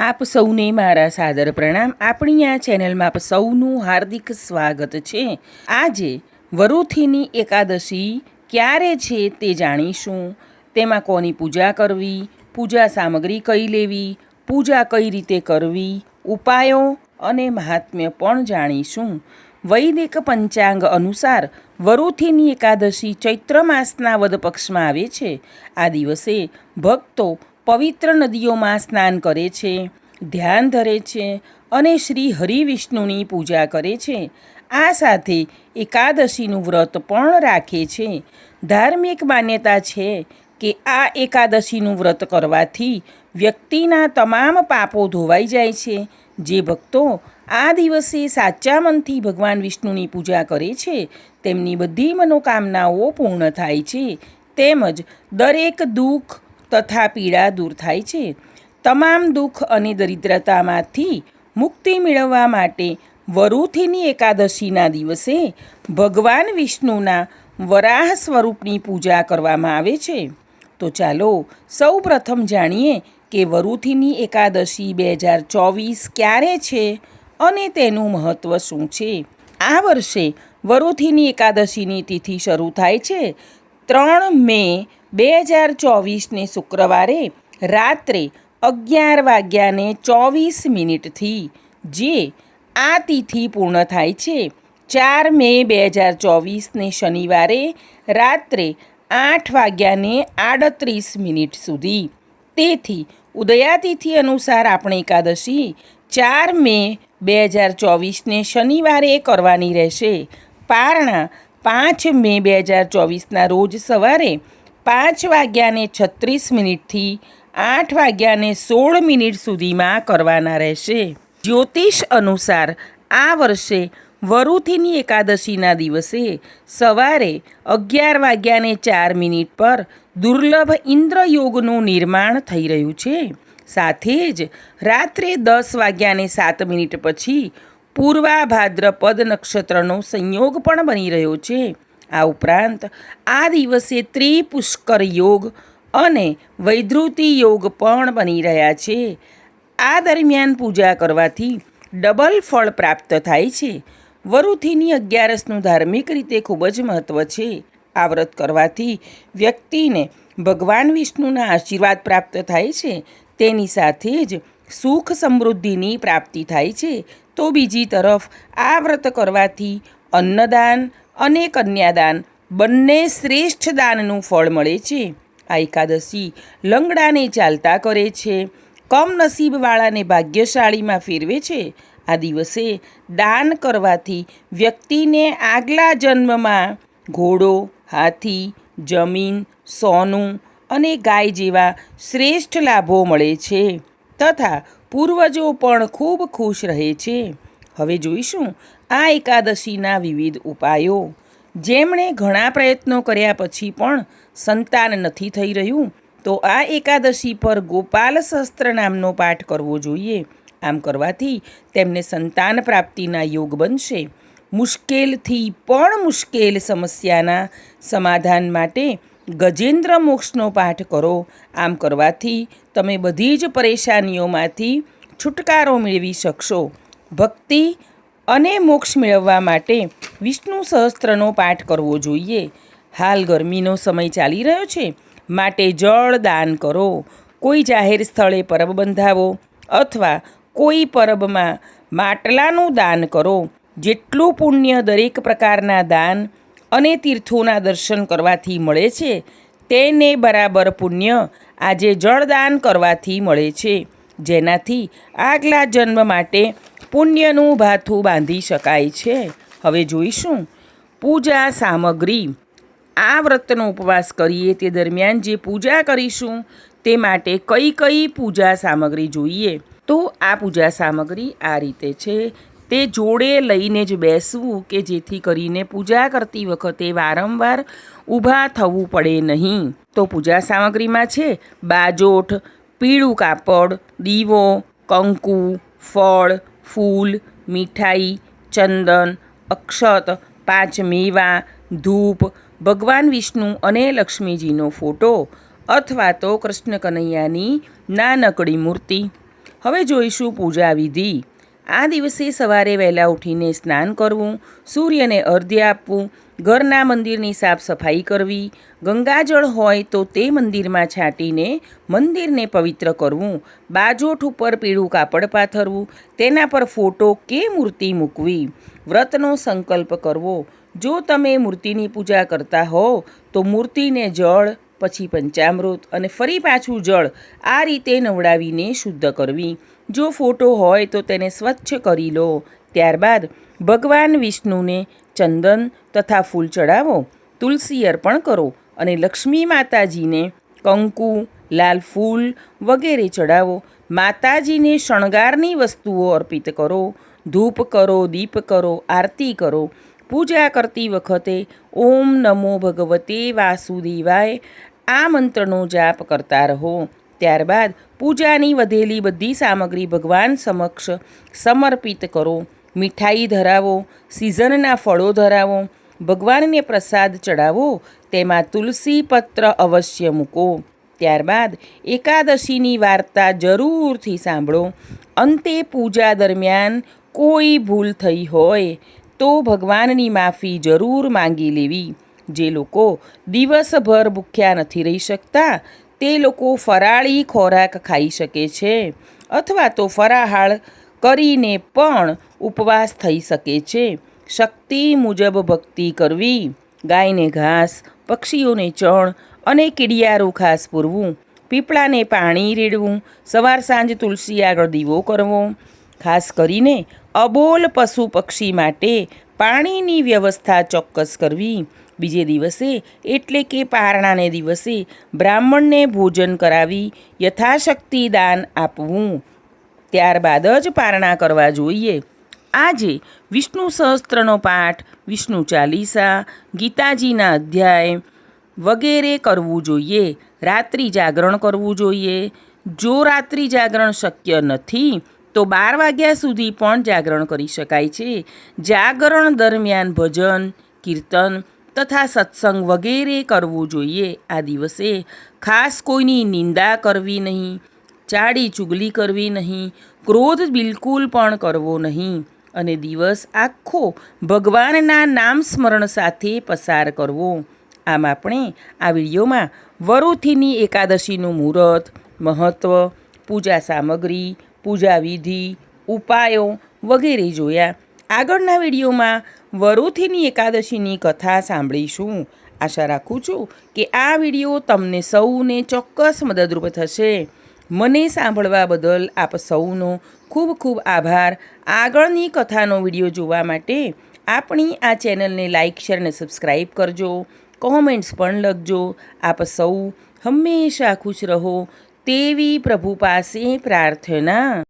આપ સૌને મારા સાદર પ્રણામ. આપણી આ ચેનલમાં આપ સૌનું હાર્દિક સ્વાગત છે. આજે વરુથીની એકાદશી ક્યારે છે તે જાણીશું. તેમાં કોની પૂજા કરવી, પૂજા સામગ્રી કઈ લેવી, પૂજા કઈ રીતે કરવી, ઉપાયો અને મહાત્મ્ય પણ જાણીશું. વૈદિક પંચાંગ અનુસાર વરુથીની એકાદશી ચૈત્ર માસના વદ પક્ષમાં આવે છે. આ દિવસે ભક્તો પવિત્ર નદીઓમાં સ્નાન કરે છે, ધ્યાન ધરે છે અને શ્રી હરિવિષ્ણુની પૂજા કરે છે. આ સાથે એકાદશીનું વ્રત પણ રાખે છે. ધાર્મિક માન્યતા છે કે આ એકાદશીનું વ્રત કરવાથી વ્યક્તિના તમામ પાપો ધોવાઈ જાય છે. જે ભક્તો આ દિવસે સાચા મનથી ભગવાન વિષ્ણુની પૂજા કરે છે, તેમની બધી મનોકામનાઓ પૂર્ણ થાય છે. તેમજ દરેક દુઃખ તથા પીડા દૂર થાય છે. તમામ દુઃખ અને દરિદ્રતામાંથી મુક્તિ મેળવવા માટે વરુથીની એકાદશીના દિવસે ભગવાન વિષ્ણુના વરાહ સ્વરૂપની પૂજા કરવામાં આવે છે. તો ચાલો સૌ પ્રથમ જાણીએ કે વરુથીની એકાદશી બે હજાર ચોવીસ ક્યારે છે અને તેનું મહત્ત્વ શું છે. આ વર્ષે વરુથીની એકાદશીની તિથિ શરૂ થાય છે. ત્રણ મે બે હજાર ચોવીસને શુક્રવારે રાત્રે અગિયાર વાગ્યાને ચોવીસ મિનિટથી, જે આ તિથિ પૂર્ણ થાય છે, ચાર મે બે હજાર ચોવીસને શનિવારે રાત્રે આઠ વાગ્યાને આડત્રીસ મિનિટ સુધી. તેથી ઉદયાતિથિ અનુસાર આપણે એકાદશી, ચાર મે બે હજાર ચોવીસને શનિવારે કરવાની રહેશે. પારણા પાંચ મે બે હજાર ચોવીસના રોજ સવારે પાંચ વાગ્યાને છત્રીસ મિનિટથી આઠ વાગ્યાને સોળ મિનિટ સુધીમાં કરવાના રહેશે. જ્યોતિષ અનુસાર આ વર્ષે વરુથીની એકાદશીના દિવસે સવારે અગિયાર વાગ્યાને ચાર મિનિટ પર દુર્લભ ઇન્દ્રયોગનું નિર્માણ થઈ રહ્યું છે. સાથે જ રાત્રે દસ વાગ્યાને સાત મિનિટ પછી પૂર્વા ભાદ્રપદ નક્ષત્રનો સંયોગ પણ બની રહ્યો છે. આ ઉપરાંત આ દિવસે ત્રિપુષ્કર યોગ અને વૈદૃતિ યોગ પણ બની રહ્યા છે. આ દરમિયાન પૂજા કરવાથી ડબલ ફળ પ્રાપ્ત થાય છે. વરુથીની અગિયારસનું ધાર્મિક રીતે ખૂબ જ મહત્ત્વ છે. આ વ્રત કરવાથી વ્યક્તિને ભગવાન વિષ્ણુના આશીર્વાદ પ્રાપ્ત થાય છે. તેની સાથે જ સુખ સમૃદ્ધિની પ્રાપ્તિ થાય છે. તો બીજી તરફ આ વ્રત કરવાથી અન્નદાન અને કન્યાદાન બંને શ્રેષ્ઠ દાનનું ફળ મળે છે. આ એકાદશી લંગડાને ચાલતા કરે છે. કમનસીબવાળાને ભાગ્યશાળીમાં ફેરવે છે. આ દિવસે દાન કરવાથી વ્યક્તિને આગલા જન્મમાં ઘોડો, હાથી, જમીન, સોનું અને ગાય જેવા શ્રેષ્ઠ લાભો મળે છે. તથા પૂર્વજો પણ ખૂબ ખુશ રહે છે. હવે જોઈશું આ એકાદશીના વિવિધ ઉપાયો. જેમણે ઘણા પ્રયત્નો કર્યા પછી પણ સંતાન નથી થઈ રહ્યું, તો આ એકાદશી પર ગોપાલ શસ્ત્ર નામનો પાઠ કરવો જોઈએ. આમ કરવાથી તેમને સંતાન પ્રાપ્તિના યોગ બનશે. મુશ્કેલથી પણ મુશ્કેલ સમસ્યાના સમાધાન માટે ગજેન્દ્ર મોક્ષનો પાઠ કરો. આમ કરવાથી તમે બધી જ પરેશાનીઓમાંથી છુટકારો મેળવી શકશો. ભક્તિ અને મોક્ષ મેળવવા માટે વિષ્ણુ સહસ્ત્રનો પાઠ કરવો જોઈએ. હાલ ગરમીનો સમય ચાલી રહ્યો છે. માટે જળ દાન કરો. કોઈ જાહેર સ્થળે પરબ બંધાવો અથવા કોઈ પરબમાં માટલાનું દાન કરો. જેટલું પુણ્ય દરેક પ્રકારના દાન અને તીર્થોના દર્શન કરવાથી મળે છે. તેને બરાબર પુણ્ય આજે જળદાન કરવાથી મળે છે. જેનાથી આગલા જન્મ માટે પુણ્યનું ભાથું બાંધી શકાય છે. હવે જોઈશું. પૂજા સામગ્રી. આ વ્રતનો ઉપવાસ કરીએ તે દરમિયાન જે પૂજા કરીશું તે માટે કઈ કઈ પૂજા સામગ્રી જોઈએ? તો આ પૂજા સામગ્રી આ રીતે છે. તે જોડે લઈને જ બેસવું કે જેથી કરીને પૂજા કરતી વખતે વારંવાર ઊભા થવું પડે નહીં. તો પૂજા સામગ્રીમાં છે બાજોઠ, પીળું કાપડ, દીવો, કંકુ, ફળ, ફૂલ, મીઠાઈ, ચંદન, અક્ષત, પાંચ મેવા, ધૂપ, ભગવાન વિષ્ણુ અને લક્ષ્મીજીનો ફોટો અથવા તો કૃષ્ણ કનૈયાની નાનકડી મૂર્તિ. હવે જોઈશું પૂજા વિધિ. આ દિવસે સવારે વહેલા ઉઠીને સ્નાન કરવું, સૂર્યને અર્ધ્ય આપવું, ઘરના મંદિરની સાફ સફાઈ કરવી, ગંગાજળ હોય તો તે મંદિરમાં છાંટીને મંદિરને પવિત્ર કરવું, બાજોઠ ઉપર પીળું કાપડ પાથરવું, તેના પર ફોટો કે મૂર્તિ મૂકવી. વ્રતનો સંકલ્પ કરવો. જો તમે મૂર્તિની પૂજા કરતા હો, તો મૂર્તિને જળ પછી પંચામૃત અને ફરી પાછું જળ આ રીતે નવડાવીને શુદ્ધ કરવી. જો ફોટો હોય તો તેને સ્વચ્છ કરી લો. ત્યારબાદ ભગવાન વિષ્ણુને ચંદન તથા ફૂલ ચડાવો. તુલસી અર્પણ કરો અને લક્ષ્મી માતાજીને કંકુ, લાલ ફૂલ વગેરે ચડાવો. માતાજીને શણગારની વસ્તુઓ અર્પિત કરો. ધૂપ કરો, દીપ કરો, આરતી કરો. પૂજા કરતી વખતે ઓમ નમો ભગવતે વાસુદેવાય. આ મંત્રનો જાપ કરતા રહો. ત્યારબાદ પૂજાની વધેલી બધી સામગ્રી ભગવાન સમક્ષ સમર્પિત કરો. મીઠાઈ ધરાવો, સિઝનના ફળો ધરાવો, ભગવાનને પ્રસાદ ચડાવો તેમાં તુલસી પત્ર અવશ્ય મૂકો. ત્યારબાદ એકાદશીની વાર્તા જરૂરથી સાંભળો. અંતે પૂજા દરમિયાન કોઈ ભૂલ થઈ હોય તો ભગવાનની માફી જરૂર માંગી લેવી. જે લોકો દિવસભર ભૂખ્યા નથી રહી શકતા, તે લોકો ફરાળી ખોરાક ખાઈ શકે છે અથવા તો ફરાહાળ કરીને પણ ઉપવાસ થઈ શકે છે. શક્તિ મુજબ ભક્તિ કરવી, ગાયને ઘાસ, પક્ષીઓને ચણ અને કીડિયારું ઘાસ પૂરવું, પીપળાને પાણી રેડવું, સવાર સાંજ તુલસી આગળ દીવો કરવો, ખાસ કરીને અબોલ પશુ પક્ષી માટે પાણીની વ્યવસ્થા ચોક્કસ કરવી બીજે દિવસે એટલે કે પારણાને દિવસે બ્રાહ્મણને ભોજન કરાવી યથાશક્તિ દાન આપવું. ત્યારબાદ જ પારણા કરવા જોઈએ. આજે વિષ્ણુ સહસ્ત્રનો પાઠ, વિષ્ણુ ચાલીસા, ગીતાજીના અધ્યાય વગેરે કરવું જોઈએ. રાત્રિ જાગરણ કરવું જોઈએ. જો રાત્રિ જાગરણ શક્ય નથી, તો બાર વાગ્યા સુધી પણ જાગરણ કરી શકાય છે. જાગરણ દરમિયાન ભજન, કીર્તન તથા સત્સંગ વગેરે કરવું જોઈએ. આ દિવસે ખાસ કોઈની નિંદા કરવી નહીં, ચાડી ચુગલી કરવી નહીં, ક્રોધ બિલકુલ પણ કરવો નહીં અને દિવસ આખો ભગવાનના નામ સ્મરણ સાથે પસાર કરવો. આમ આપણે આ વિડીયોમાં વરુથીની એકાદશીનું મુહૂર્ત મહત્ત્વ પૂજા સામગ્રી, પૂજા વિધિ, ઉપાયો વગેરે જોયા. આગળના વિડીયોમાં વરુથીની એકાદશીની કથા સાંભળીશું. આશા રાખું છું કે આ વીડિયો તમને સૌને ચોક્કસ મદદરૂપ થશે. મને સાંભળવા બદલ આપ સૌનો ખૂબ ખૂબ આભાર. આગળની કથાનો વીડિયો જોવા માટે આપણી આ ચેનલને લાઇક શેર અને સબસ્ક્રાઈબ કરજો. કોમેન્ટ્સ પણ લખજો. આપ સૌ હંમેશા ખુશ રહો તેવી પ્રભુ પાસે પ્રાર્થના.